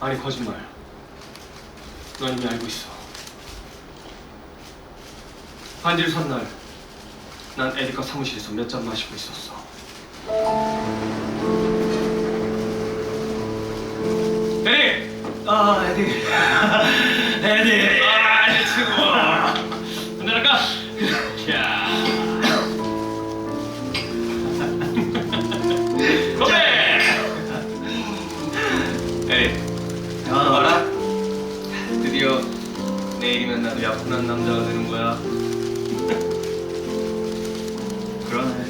아니 거짓말. 넌 이미 알고 있어. 반지를 산 날, 난 에디카 사무실에서 몇 잔 마시고 있었어. 에디! 아 에디 내일이면 나도 약혼한 남자가 되는 거야. 그러네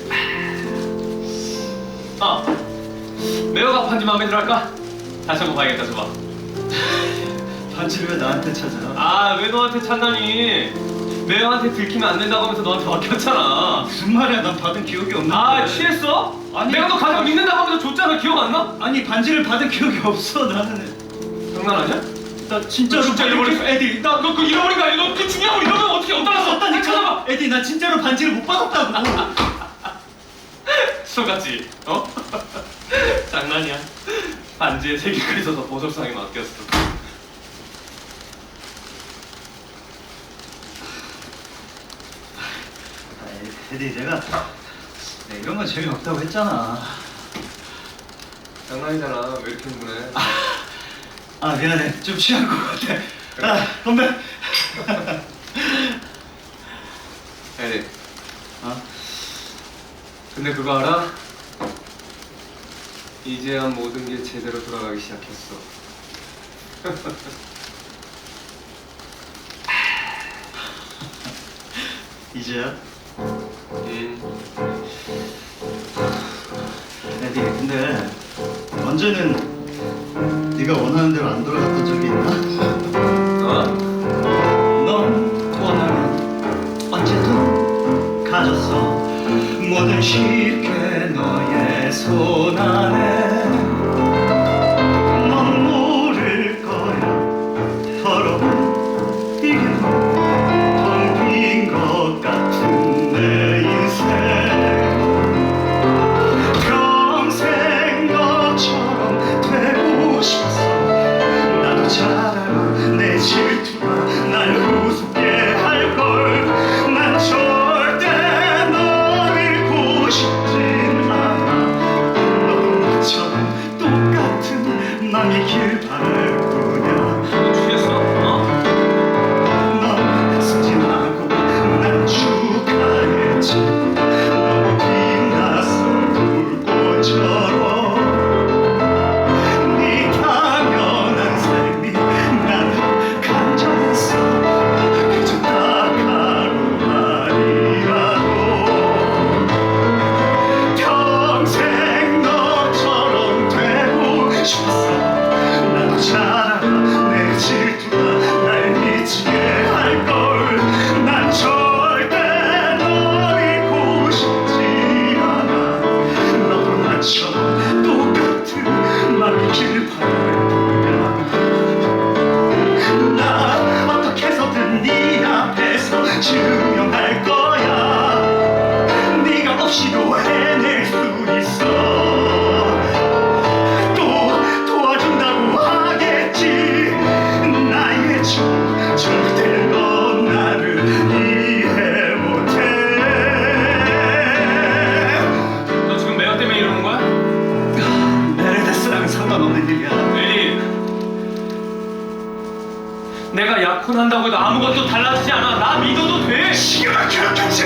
아, 매어가 반지 마음에 들어 할까? 다시 한번 봐야겠다, 저봐. 반지를 왜 나한테 찾아 아, 왜 너한테 찾다니? 매어한테 들키면 안 된다고 하면서 너한테 맡겼잖아. 무슨 말이야 난 받은 기억이 없는데 아, 취했어? 아니, 내가 너 가장. 믿는다고 하면서 줬잖아. 기억 안 나? 아니 반지를 받은 기억이 없어 나는 장난하냐? 나 진짜로 진짜 잃어버렸어. 에디 나너그 잃어버린 거 아니야? 너그 중요한 걸 잃어버리면 어떻게 어디다 놨어? 받았다니까 찾아봐. 에디 나 진짜로 반지를 못 받았다고 속았지? 어? 장난이야. 반지에 색이가 있어서 보석상에 맡겼어. 아, 에디 내가 내 이런 건 재미없다고 했잖아 장난이잖아. 왜 이렇게 흥분해? 아 미안해 좀 취한 것 같아 아 건배 에리, 어? 근데 그거 알아? 이제야 모든 게 제대로 돌아가기 시작했어. 이제야? 음, 에디 근데 언제는 네가 원하는 대로 안 돌아갔던 적이 있나? 어? 넌 원하면 언제든 가졌어 뭐든 쉽게 너의 손 안에 앞에 내가 약혼한다고 해도 아무것도 달라지지 않아. 나 믿어도 돼. 시계가 그렇겠지